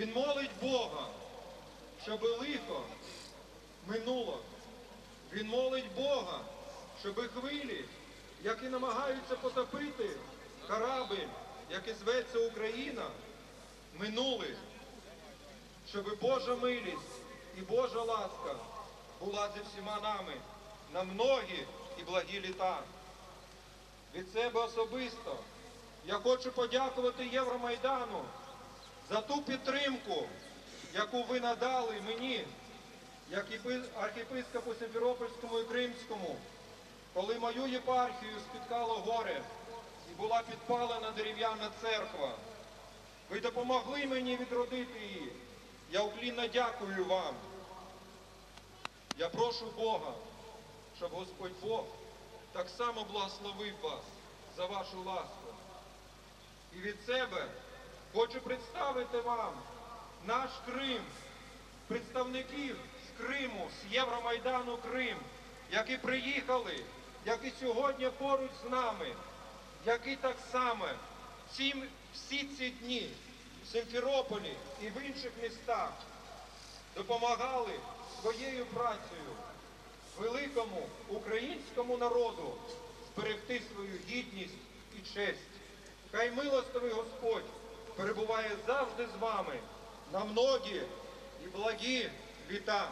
Він молить Бога, щоб лихо минуло. Він молить Бога, щоб хвилі, які намагаються потопити корабель, який зветься Україна, минули. Щоб Божа милість і Божа ласка була зі всіма нами на многі і благі літа. Від себе особисто я хочу подякувати Євромайдану за ту підтримку, яку ви надали мені, як архіпископу Симферопольському і Кримському, коли мою єпархію спіткало горе і була підпалена дерев'яна церква. Ви допомогли мені відродити її. Я уклінно дякую вам. Я прошу Бога, щоб Господь Бог так само благословив вас за вашу ласку. І від себе хочу представити вам наш Крим, представників з Криму, з Євромайдану Крим, які приїхали, які сьогодні поруч з нами, які так само ці, всі ці дні в Симферополі і в інших містах допомагали своєю працею великому українському народу зберегти свою гідність і честь. Хай милостивий Господь перебуває завжди з вами на многі і благі літа.